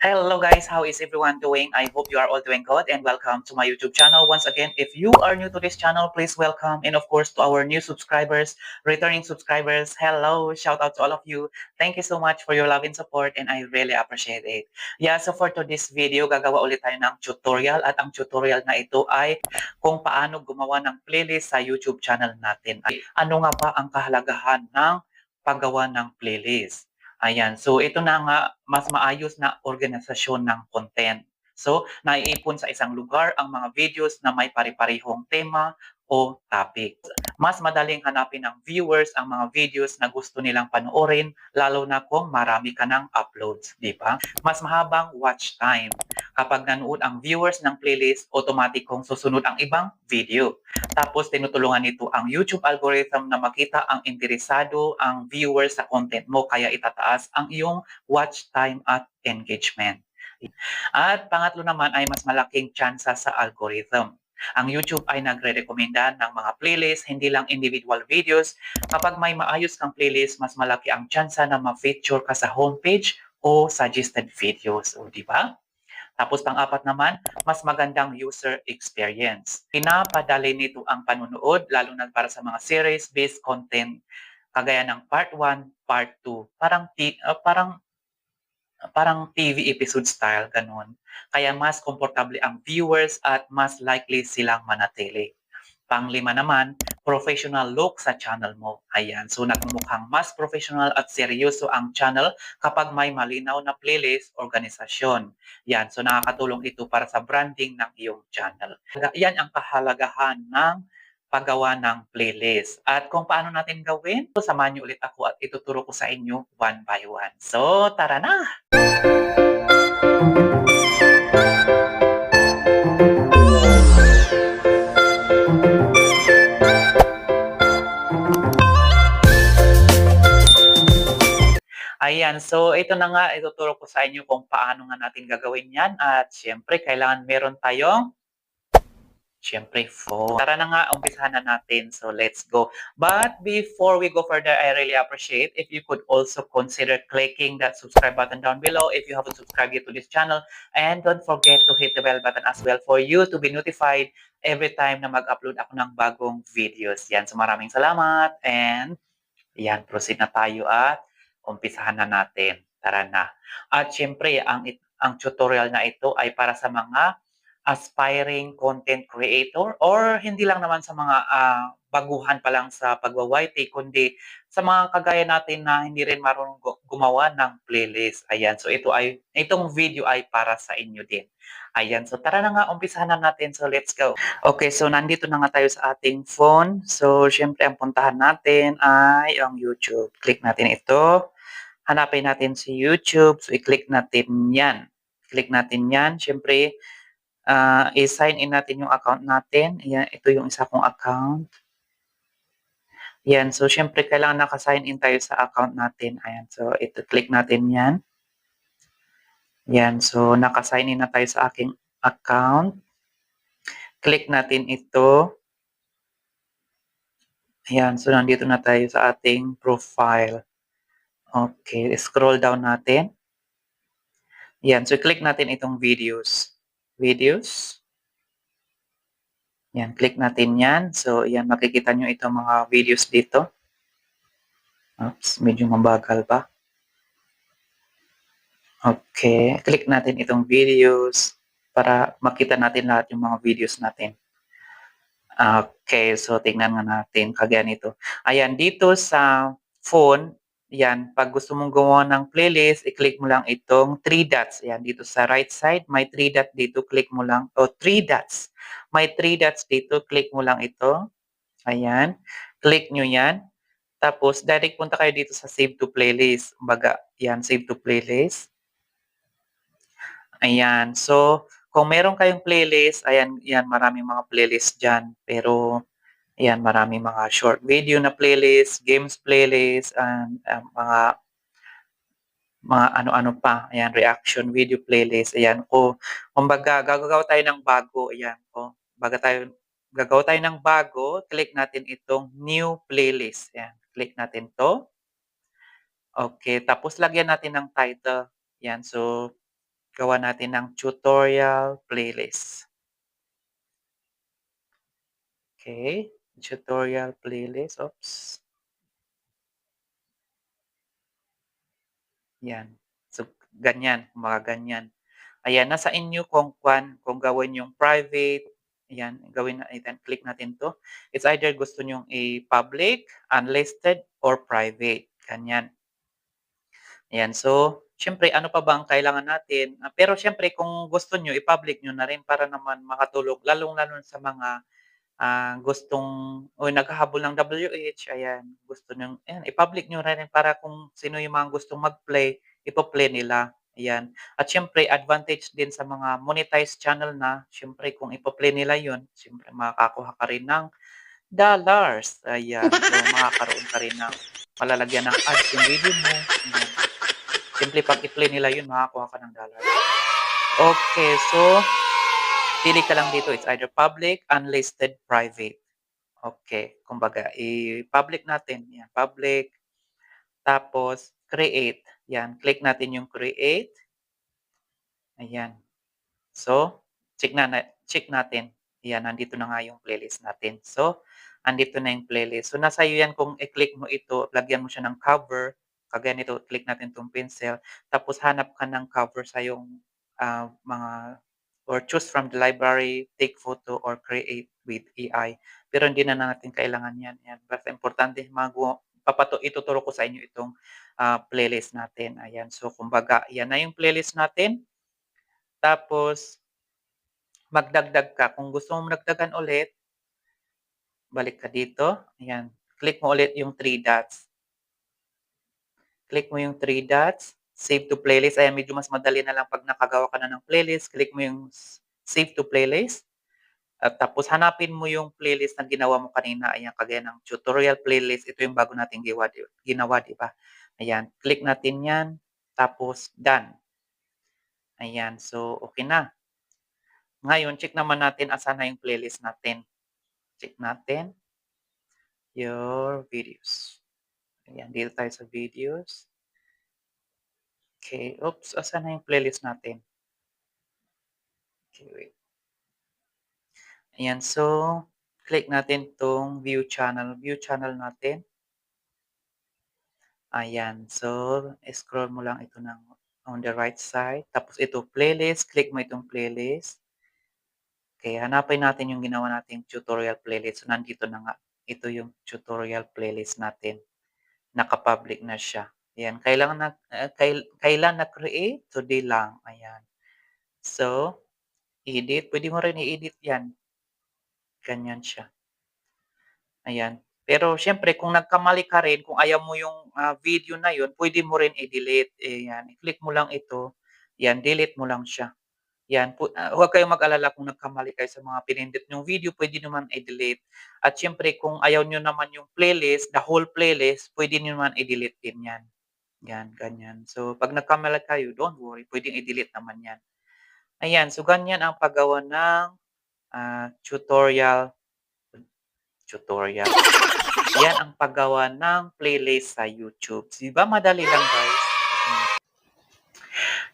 Hello guys, how is everyone doing? I hope you are all doing good and welcome to my YouTube channel. Once again, if you are new to this channel, please welcome and of course to our new subscribers, returning subscribers, hello, shout out to all of you. Thank you so much for your love and support and I really appreciate it. Yeah, so for today's video, gagawa ulit tayo ng tutorial at ang tutorial na ito ay kung paano gumawa ng playlist sa YouTube channel natin. Ano nga ba ang kahalagahan ng paggawa ng playlist? Ayan. So, ito na nga, mas maayos na organisasyon ng content. So, naiipon sa isang lugar ang mga videos na may pari-parihong tema o topic. Mas madaling hanapin ng viewers ang mga videos na gusto nilang panoorin, lalo na kung marami ka ng uploads, di ba? Mas mahabang watch time. Kapag nanood ang viewers ng playlist, automatic kong susunod ang ibang video. Tapos tinutulungan nito ang YouTube algorithm na makita ang interesado ang viewers sa content mo kaya itataas ang iyong watch time at engagement. At pangatlo naman ay mas malaking tsansa sa algorithm. Ang YouTube ay nagre-rekomenda ng mga playlist, hindi lang individual videos. Kapag may maayos kang playlist, mas malaki ang tsansa na ma-feature ka sa homepage o suggested videos. O, di ba? Tapos pang-apat naman, mas magandang user experience. Pinapadali nito ang panunood, lalo na para sa mga series-based content, kagaya ng part 1, part 2. Parang, uh, parang parang TV episode style, ganun. Kaya mas komportable ang viewers at mas likely silang manatili. Panglima naman, professional look sa channel mo. Ayan, so nagmumukhang mas professional at seryoso ang channel kapag may malinaw na playlist organisasyon. Yan, so nakakatulong ito para sa branding ng iyong channel. Yan ang kahalagahan ng paggawa ng playlist. At kung paano natin gawin, samahan niyo ulit ako at ituturo ko sa inyo one by one. So, tara na! Ayan, so ito na nga, ituturo ko sa inyo kung paano nga natin gagawin yan. At syempre, kailangan meron tayong Siyempre, phone. Tara na nga, umpisahan na natin. So, let's go. But before we go further, I really appreciate if you could also consider clicking that subscribe button down below if you haven't subscribed yet to this channel. And don't forget to hit the bell button as well for you to be notified every time na mag-upload ako ng bagong videos. Yan, so maraming salamat. And yan, proceed na tayo at umpisahan na natin. Tara na. At syempre, ang, ang tutorial na ito ay para sa mga aspiring content creator or hindi lang naman sa mga uh, baguhan pa lang sa pagwa-YT kundi sa mga kagaya natin na hindi rin marunong gumawa ng playlist. Ayan, so ito ay itong video ay para sa inyo din. Ayan, so tara na nga, umpisahan na natin. So let's go. Okay, so nandito na nga tayo sa ating phone. So syempre ang puntahan natin ay ang YouTube. Click natin ito hanapin natin si YouTube. So, i-click natin yan. Click natin yan. Siyempre, uh, i-sign in natin yung account natin. Yan, ito yung isa kong account. Yan. So, siyempre, kailangan naka-sign in tayo sa account natin. Ayan. So, ito, click natin yan. Yan. So, naka-sign in na tayo sa aking account. Click natin ito. Ayan. So, nandito na tayo sa ating profile. Okay, scroll down natin. Yan, so click natin itong videos. Videos. Yan, click natin yan. So, yan, makikita nyo itong mga videos dito. Oops, medyo mabagal pa. Okay, click natin itong videos para makita natin lahat yung mga videos natin. Okay, so tingnan nga natin kagaya nito. Ayan, dito sa phone, yan, pag gusto mong gumawa ng playlist, i-click mo lang itong three dots. Yan, dito sa right side, may three dots dito, click mo lang, o oh, three dots. May three dots dito, click mo lang ito. Ayan, click nyo yan. Tapos, direct punta kayo dito sa save to playlist. Baga, yan, save to playlist. Ayan, so, kung meron kayong playlist, ayan, yan, maraming mga playlist dyan. Pero, Ayan, maraming mga short video na playlist, games playlist, and um, mga mga ano-ano pa. Ayan, reaction video playlist. Ayan, o kumbaga gagagawa tayo ng bago. Ayan, o baga tayo gagawa tayo ng bago, click natin itong new playlist. Ayan, click natin to. Okay, tapos lagyan natin ng title. Ayan, so gawa natin ng tutorial playlist. Okay, tutorial playlist. Oops. Yan. So, ganyan, mga ganyan. Ayan, nasa inyo kung kwan, kung gawin yung private, ayan, gawin na, ayan, click natin to. It's either gusto nyong i-public, unlisted, or private. Ganyan. Ayan, so, syempre, ano pa ba ang kailangan natin? Ah, pero syempre, kung gusto nyo, i-public nyo na rin para naman makatulog, lalong-lalo sa mga ah, gustong o naghahabol ng WH, ayan, gusto nyo, ayan, i-public nyo rin para kung sino yung mga gustong mag-play, ipo-play nila. Ayan. At syempre, advantage din sa mga monetized channel na, syempre, kung ipo-play nila yun, syempre, makakakuha ka rin ng dollars. Ayan. So, makakaroon ka rin ng malalagyan ng ads yung video mo. Ayan. Siyempre, pag i-play nila yun, makakuha ka ng dollars. Okay, so, pili ka lang dito. It's either public, unlisted, private. Okay, kumbaga, i-public natin. Yan, public. Tapos, create. Yan, click natin yung create. Ayan. So, check, na, check natin. Yan, nandito na nga yung playlist natin. So, andito na yung playlist. So, nasa iyo yan kung i-click mo ito, lagyan mo siya ng cover. Kagaya nito, click natin itong pencil. Tapos, hanap ka ng cover sa yung uh, mga or choose from the library, take photo, or create with AI. Pero hindi na natin kailangan yan. yan. Basta importante, mag papato, ituturo ko sa inyo itong uh, playlist natin. Ayan. So, kumbaga, yan na yung playlist natin. Tapos, magdagdag ka. Kung gusto mo magdagdagan ulit, balik ka dito. Ayan. Click mo ulit yung three dots. Click mo yung three dots save to playlist. Ayan, medyo mas madali na lang pag nakagawa ka na ng playlist. Click mo yung save to playlist. At tapos hanapin mo yung playlist na ginawa mo kanina. Ayan, kagaya ng tutorial playlist. Ito yung bago ginawa, ginawa di ba? Ayan, click natin yan. Tapos, done. Ayan, so okay na. Ngayon, check naman natin asan na yung playlist natin. Check natin your videos. Ayan, dito tayo sa videos. Okay, oops, asan na yung playlist natin? Okay, wait. Ayan, so, click natin tong view channel. View channel natin. Ayan, so, scroll mo lang ito ng on the right side. Tapos ito, playlist. Click mo itong playlist. Okay, hanapin natin yung ginawa nating tutorial playlist. So, nandito na nga. Ito yung tutorial playlist natin. Nakapublic na siya. Ayan, kailangan na, uh, kail, kailan na-create? Today lang. Ayan. So, edit. Pwede mo rin i-edit yan. Ganyan siya. Ayan. Pero, syempre, kung nagkamali ka rin, kung ayaw mo yung uh, video na yun, pwede mo rin i-delete. Ayan. I-click mo lang ito. Yan, delete mo lang siya. Yan, uh, huwag kayong mag-alala kung nagkamali kayo sa mga pinindot yung video, pwede naman i-delete. At syempre, kung ayaw nyo naman yung playlist, the whole playlist, pwede nyo naman i-delete din yan. Yan, ganyan. So, pag nagkamali kayo, don't worry, pwedeng i-delete naman yan. Ayan, so ganyan ang paggawa ng uh, tutorial. Tutorial. Yan ang paggawa ng playlist sa YouTube. Diba madali lang guys?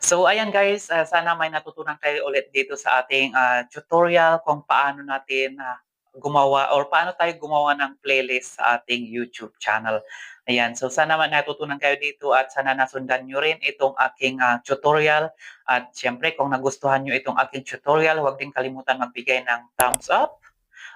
So, ayan guys, uh, sana may natutunan kayo ulit dito sa ating uh, tutorial kung paano natin uh, gumawa or paano tayo gumawa ng playlist sa ating YouTube channel. Ayan, so sana man natutunan kayo dito at sana nasundan nyo rin itong aking uh, tutorial. At syempre, kung nagustuhan nyo itong aking tutorial, huwag din kalimutan magbigay ng thumbs up.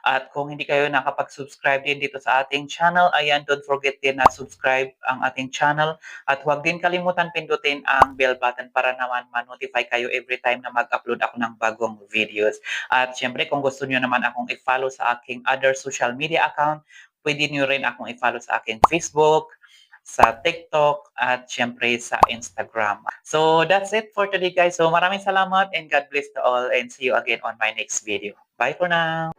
At kung hindi kayo nakapag-subscribe din dito sa ating channel, ayan, don't forget din na subscribe ang ating channel. At huwag din kalimutan pindutin ang bell button para naman ma-notify kayo every time na mag-upload ako ng bagong videos. At syempre, kung gusto nyo naman akong i-follow sa aking other social media account, pwede nyo rin akong i-follow sa aking Facebook, sa TikTok, at syempre sa Instagram. So, that's it for today guys. So, maraming salamat and God bless to all and see you again on my next video. Bye for now!